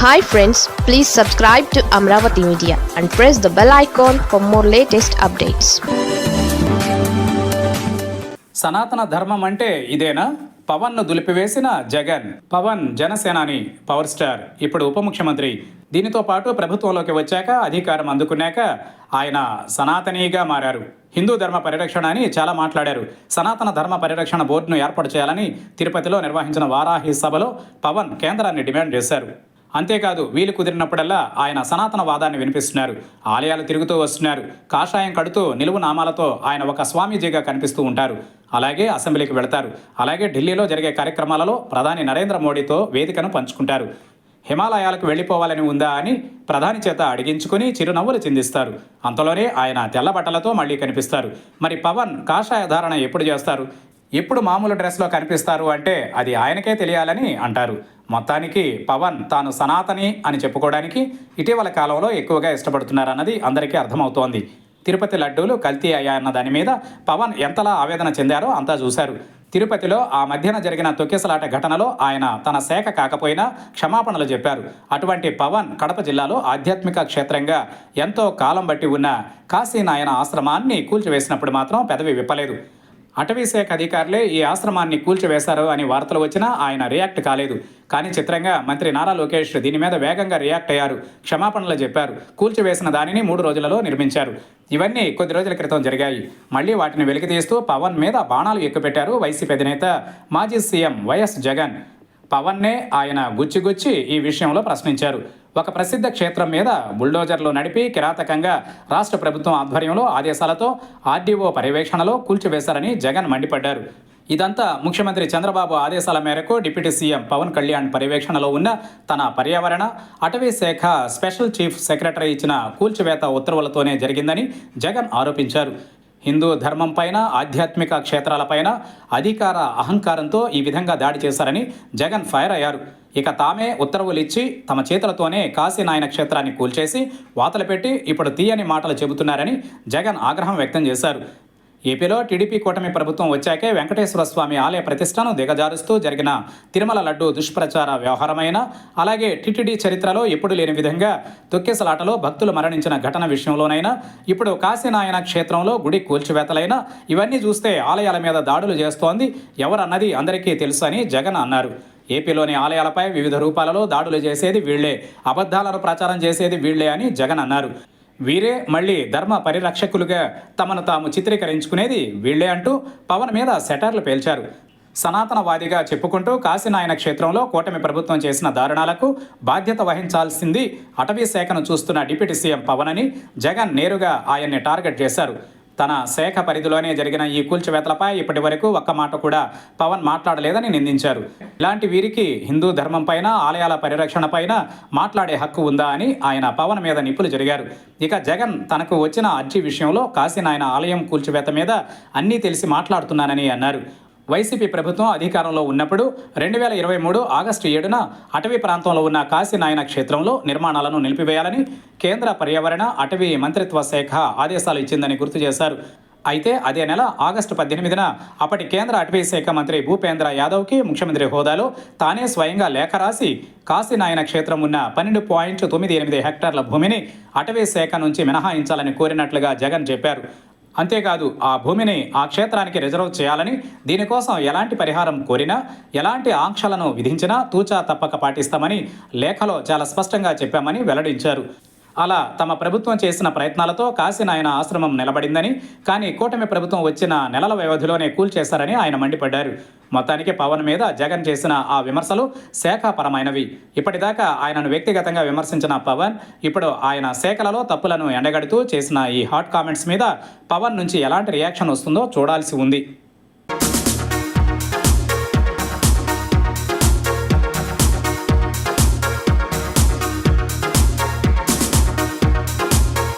Hi friends please subscribe to Amaravati media and press the bell icon for more latest updates సనాతన ధర్మం అంటే ఇదేనా? పవన్ను దులిపివేసిన జగన్ పవన్ జనసేనాని power star. ఇప్పుడు ఉప ముఖ్యమంత్రి. దీనితో పాటు ప్రభుత్వంలోకి వచ్చాక అధికారం అందుకున్నాక ఆయన సనాతనీగా మారారు. హిందూ ధర్మ పరిరక్షణ అని చాలా మాట్లాడారు. సనాతన ధర్మ పరిరక్షణ బోర్డును ఏర్పాటు చేయాలని తిరుపతిలో నిర్వహించిన వారాహి సభలో పవన్ కేంద్రాన్ని డిమాండ్ చేశారు. అంతేకాదు వీలు కుదిరినప్పుడల్లా ఆయన సనాతన వాదాన్ని వినిపిస్తున్నారు. ఆలయాలు తిరుగుతూ వస్తున్నారు. కాషాయం కడుతూ నిలువు నామాలతో ఆయన ఒక స్వామీజీగా కనిపిస్తూ ఉంటారు. అలాగే అసెంబ్లీకి వెళతారు. అలాగే ఢిల్లీలో జరిగే కార్యక్రమాలలో ప్రధాని నరేంద్ర మోడీతో వేదికను పంచుకుంటారు. హిమాలయాలకు వెళ్ళిపోవాలని ఉందా అని ప్రధాని చేత అడిగించుకుని చిరునవ్వులు చిందిస్తారు. అంతలోనే ఆయన తెల్ల బట్టలతో మళ్ళీ కనిపిస్తారు. మరి పవన్ కాషాయ ధారణ ఎప్పుడు చేస్తారు? ఎప్పుడు మామూలు డ్రెస్లో కనిపిస్తారు అంటే అది ఆయనకే తెలియాలని అంటారు. మొత్తానికి పవన్ తాను సనాతని అని చెప్పుకోవడానికి ఇటీవల కాలంలో ఎక్కువగా ఇష్టపడుతున్నారన్నది అందరికీ అర్థమవుతోంది. తిరుపతి లడ్డూలు కల్తీ అయ్యాయన్న దాని మీద పవన్ ఎంతలా ఆవేదన చెందారో అంతా చూశారు. తిరుపతిలో ఆ మధ్యన జరిగిన తొక్కిసలాట ఘటనలో ఆయన తన శాఖ కాకపోయినా క్షమాపణలు చెప్పారు. అటువంటి పవన్ కడప జిల్లాలో ఆధ్యాత్మిక క్షేత్రంగా ఎంతో కాలం బట్టి ఉన్న కాశీనాయన ఆశ్రమాన్ని కూల్చివేసినప్పుడు మాత్రం పెదవి విప్పలేదు. అటవీశాఖ అధికారులే ఈ ఆశ్రమాన్ని కూల్చివేశారు అని వార్తలు వచ్చినా ఆయన రియాక్ట్ కాలేదు. కానీ చిత్రంగా మంత్రి నారా లోకేష్ దీని మీద వేగంగా రియాక్ట్ అయ్యారు. క్షమాపణలు చెప్పారు. కూల్చివేసిన దానిని మూడు రోజులలో నిర్మించారు. ఇవన్నీ కొద్ది రోజుల క్రితం జరిగాయి. మళ్ళీ వాటిని వెలికితీస్తూ పవన్ మీద బాణాలు ఎక్కుపెట్టారు వైసీపీ అధినేత మాజీ సీఎం వైఎస్ జగన్. పవన్నే ఆయన గుచ్చిగుచ్చి ఈ విషయంలో ప్రశ్నించారు. ఒక ప్రసిద్ధ క్షేత్రం మీద బుల్డోజర్లు నడిపి కిరాతకంగా రాష్ట్ర ప్రభుత్వం ఆధ్వర్యంలో ఆదేశాలతో ఆర్డీఓ పర్యవేక్షణలో కూల్చివేశారని జగన్ మండిపడ్డారు. ఇదంతా ముఖ్యమంత్రి చంద్రబాబు ఆదేశాల మేరకు డిప్యూటీ సీఎం పవన్ కళ్యాణ్ పర్యవేక్షణలో ఉన్న తన పర్యావరణ అటవీ శాఖ స్పెషల్ చీఫ్ సెక్రటరీ ఇచ్చిన కూల్చివేత ఉత్తర్వులతోనే జరిగిందని జగన్ ఆరోపించారు. హిందూ ధర్మం పైన ఆధ్యాత్మిక క్షేత్రాలపైన అధికార అహంకారంతో ఈ విధంగా దాడి చేశారని జగన్ ఫైర్ అయ్యారు. ఇక తామే ఉత్తర్వులు ఇచ్చి తమ చేతులతోనే కాశీనాయన క్షేత్రాన్ని కూల్చేసి వాతలు పెట్టి ఇప్పుడు తీయని మాటలు చెబుతున్నారని జగన్ ఆగ్రహం వ్యక్తం చేశారు. ఏపీలో టీడీపీ కూటమి ప్రభుత్వం వచ్చాకే వెంకటేశ్వర స్వామి ఆలయ ప్రతిష్టను దిగజారుస్తూ జరిగిన తిరుమల లడ్డు దుష్ప్రచార వ్యవహారమైన అలాగే టీటీడీ చరిత్రలో ఎప్పుడు లేని విధంగా తొక్కేసలాటలో భక్తులు మరణించిన ఘటన విషయంలోనైనా ఇప్పుడు కాశీనాయన క్షేత్రంలో గుడి కూల్చివేతలైనా ఇవన్నీ చూస్తే ఆలయాల మీద దాడులు చేస్తోంది ఎవరన్నది అందరికీ తెలుసు అని జగన్ అన్నారు. ఏపీలోని ఆలయాలపై వివిధ రూపాలలో దాడులు చేసేది వీళ్ళే అబద్ధాలను ప్రచారం చేసేది వీళ్ళే అని జగన్ అన్నారు. వీరే మళ్ళీ ధర్మ పరిరక్షకులుగా తమను తాము చిత్రీకరించుకునేది వీళ్ళే అంటూ పవన్ మీద సెటర్లు పేల్చారు. సనాతనవాదిగా చెప్పుకుంటూ కాశీనాయన క్షేత్రంలో కూటమి ప్రభుత్వం చేసిన దారుణాలకు బాధ్యత వహించాల్సింది అటవీ శాఖను చూస్తున్న డిప్యూటీ సీఎం పవన్ అని జగన్ నేరుగా ఆయన్ని టార్గెట్ చేశారు. తన శాఖ పరిధిలోనే జరిగిన ఈ కూల్చివేతలపై ఇప్పటి వరకు ఒక్క మాట కూడా పవన్ మాట్లాడలేదని నిందించారు. ఇలాంటి వీరికి హిందూ ధర్మం పైన ఆలయాల పరిరక్షణ పైన మాట్లాడే హక్కు ఉందా అని ఆయన పవన్ మీద నిప్పులు జరిగారు. ఇక జగన్ తనకు వచ్చిన అర్జీ విషయంలో కాశీనాయన ఆలయం కూల్చివేత మీద అన్నీ తెలిసి మాట్లాడుతున్నానని అన్నారు. వైసీపీ ప్రభుత్వం అధికారంలో ఉన్నప్పుడు రెండు వేల ఇరవై మూడు ఆగస్టు ఏడున అటవీ ప్రాంతంలో ఉన్న కాశీనాయన క్షేత్రంలో నిర్మాణాలను నిలిపివేయాలని కేంద్ర పర్యావరణ అటవీ మంత్రిత్వ శాఖ ఆదేశాలు ఇచ్చిందని గుర్తు చేశారు. అయితే అదే నెల ఆగస్టు పద్దెనిమిదిన అప్పటి కేంద్ర అటవీ శాఖ మంత్రి భూపేంద్ర యాదవ్కి ముఖ్యమంత్రి హోదాలో తానే స్వయంగా లేఖ రాసి కాశీనాయన క్షేత్రం ఉన్న పన్నెండు పాయింట్ తొమ్మిది ఎనిమిది హెక్టార్ల భూమిని అటవీ శాఖ నుంచి మినహాయించాలని కోరినట్లుగా జగన్ చెప్పారు. అంతేకాదు ఆ భూమిని ఆ క్షేత్రానికి రిజర్వ్ చేయాలని దీనికోసం ఎలాంటి పరిహారం కోరినా ఎలాంటి ఆంక్షలను విధించినా తూచా తప్పక పాటిస్తామని లేఖలో చాలా స్పష్టంగా చెప్పామని వెల్లడించారు. అలా తమ ప్రభుత్వం చేసిన ప్రయత్నాలతో కాశీనాయన ఆశ్రమం నిలబడిందని కానీ కూటమి ప్రభుత్వం వచ్చిన నెలల వ్యవధిలోనే కూల్చేశారని ఆయన మండిపడ్డారు. మొత్తానికి పవన్ మీద జగన్ చేసిన ఆ విమర్శలు శాఖాపరమైనవి. ఇప్పటిదాకా ఆయనను వ్యక్తిగతంగా విమర్శించిన పవన్ ఇప్పుడు ఆయన శాఖలలో తప్పులను ఎండగడుతూ చేసిన ఈ హాట్ కామెంట్స్ మీద పవన్ నుంచి ఎలాంటి రియాక్షన్ వస్తుందో చూడాల్సి ఉంది.